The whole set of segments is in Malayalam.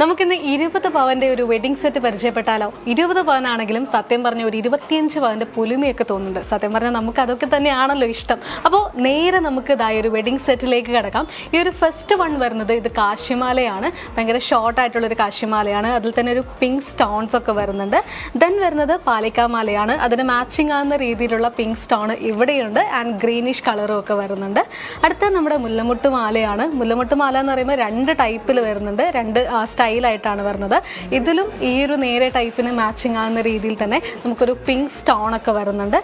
നമുക്കിന്ന് ഇരുപത് പവന്റെ ഒരു വെഡിങ് സെറ്റ് പരിചയപ്പെട്ടാലോ? ഇരുപത് പവനാണെങ്കിലും സത്യം പറഞ്ഞ ഒരു ഇരുപത്തിയഞ്ച് പവന്റെ പുലിമയൊക്കെ തോന്നുന്നുണ്ട്. സത്യം പറഞ്ഞാൽ നമുക്ക് അതൊക്കെ തന്നെയാണല്ലോ ഇഷ്ടം. അപ്പോൾ നേരെ നമുക്ക് ഇതായ ഒരു വെഡിങ് സെറ്റിലേക്ക് കിടക്കാം. ഈ ഒരു ഫസ്റ്റ് വൺ വരുന്നത് ഇത് കാശിമാലയാണ്. ഭയങ്കര ഷോർട്ട് ആയിട്ടുള്ള ഒരു കാശിമാലയാണ്. അതിൽ തന്നെ ഒരു പിങ്ക് സ്റ്റോൺസ് ഒക്കെ വരുന്നുണ്ട്. ദെൻ വരുന്നത് പാലിക്കാമാലയാണ് അതിന് മാച്ചിങ് ആകുന്ന രീതിയിലുള്ള പിങ്ക് സ്റ്റോൺ ഇവിടെയുണ്ട്. ആൻഡ് ഗ്രീനിഷ് കളറും ഒക്കെ വരുന്നുണ്ട്. അടുത്ത നമ്മുടെ മുല്ലമുട്ട് മാലയാണ്. മുല്ലമുട്ട് മാല എന്ന് പറയുമ്പോൾ രണ്ട് ടൈപ്പിൽ വരുന്നുണ്ട്. രണ്ട് സ്റ്റൈലായിട്ടാണ് വരുന്നത്. ഇതിലും ഈ ഒരു നേരെ ടൈപ്പിന് മാച്ചിങ് ആകുന്ന രീതിയിൽ തന്നെ നമുക്കൊരു പിങ്ക് സ്റ്റോൺ ഒക്കെ വരുന്നുണ്ട്.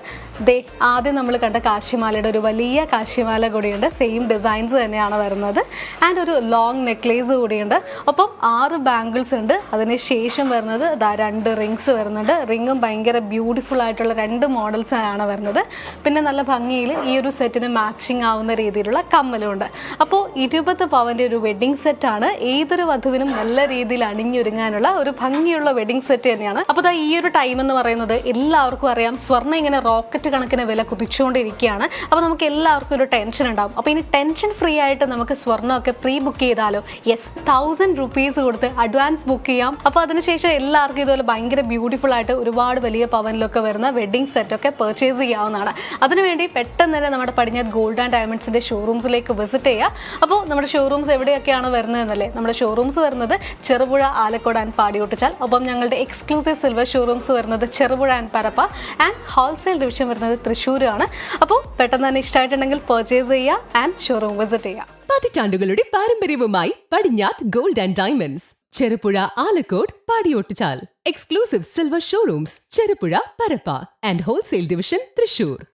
ദേ ആദ്യം നമ്മൾ കണ്ട കാശിമാലയുടെ ഒരു വലിയ കാശിമാല കൂടിയുണ്ട്. സെയിം ഡിസൈൻസ് തന്നെയാണ് വരുന്നത്. ആൻഡ് ഒരു ലോങ് നെക്ലേസ് കൂടിയുണ്ട്. ഒപ്പം ആറ് ബാംഗിൾസ് ഉണ്ട്. അതിന് ശേഷം വരുന്നത് രണ്ട് റിങ്സ് വരുന്നുണ്ട്. റിങ്ങും ഭയങ്കര ബ്യൂട്ടിഫുൾ ആയിട്ടുള്ള രണ്ട് മോഡൽസ് ആണ് വരുന്നത്. പിന്നെ നല്ല ഭംഗിയിൽ ഈ ഒരു സെറ്റിന് മാച്ചിങ് ആവുന്ന രീതിയിലുള്ള കമ്മലും ഉണ്ട് അപ്പോൾ ഇരുപത് പവന്റെ ഒരു വെഡിങ് സെറ്റാണ് ഏതൊരു വധുവിനും നല്ല രീതിയിൽ അണിഞ്ഞൊരുങ്ങാനുള്ള ഒരു ഭംഗിയുള്ള വെഡിങ് സെറ്റ് തന്നെയാണ്. അപ്പോൾ ഈ ഒരു ടൈം എന്ന് പറയുന്നത് എല്ലാവർക്കും അറിയാം. സ്വർണം ഇങ്ങനെ റോക്കറ്റ് കണക്കിന് വില കുതിച്ചുകൊണ്ടിരിക്കുകയാണ്. അപ്പോൾ നമുക്ക് എല്ലാവർക്കും ഒരു ടെൻഷൻ ഉണ്ടാവും. അപ്പോൾ ഇനി ടെൻഷൻ ഫ്രീ ആയിട്ട് നമുക്ക് സ്വർണമൊക്കെ പ്രീ ബുക്ക് ചെയ്താലോ? യെസ് തൗസൻഡ് റുപ്പീസ് കൊടുത്ത് അഡ്വാൻസ് ബുക്ക് ചെയ്യാം. അപ്പോൾ അതിനുശേഷം എല്ലാവർക്കും ഇതുപോലെ ഭയങ്കര ബ്യൂട്ടിഫുൾ ആയിട്ട് ഒരുപാട് വലിയ പവനിലൊക്കെ വരുന്ന വെഡിങ് സെറ്റൊക്കെ പെർച്ചേസ് ചെയ്യാവുന്നതാണ്. അതിനുവേണ്ടി പെട്ടെന്ന് തന്നെ നമ്മുടെ പടിഞ്ഞാറ് ഗോൾഡ് ആൻഡ് ഡയമണ്ട്സിന്റെ ഷോറൂംസിലേക്ക് വിസിറ്റ് ചെയ്യുക. അപ്പോൾ നമ്മുടെ ഷോറൂംസ് എവിടെയൊക്കെയാണ് വരുന്നതെന്നല്ലേ? നമ്മുടെ ഷോറൂംസ് വരുന്നത് ചെറുപുഴ ആലക്കോട് ആൻഡ് പാടിയോട്ടിച്ചാൽ ഒപ്പം ഞങ്ങളുടെ എക്സ്ക്ലൂസീവ് സിൽവർ ഷോറൂംസ് വരുന്നത് Cherupuzha and Parappa. And wholesale division വരുന്നത് തൃശ്ശൂരാണ്. അപ്പോൾ പെട്ടെന്ന് തന്നെ ഇഷ്ടമായിട്ടുണ്ടെങ്കിൽ പർച്ചേസ് ചെയ്യുക ആൻഡ് ഷോറൂം വിസിറ്റ് ചെയ്യുക പതിറ്റാണ്ടുകളുടെ പാരമ്പര്യവുമായി Padinjath gold and diamonds Cherupuzha Alakode Padiyottuchal exclusive silver showrooms Cherupuzha Parappa and wholesale division Thrissur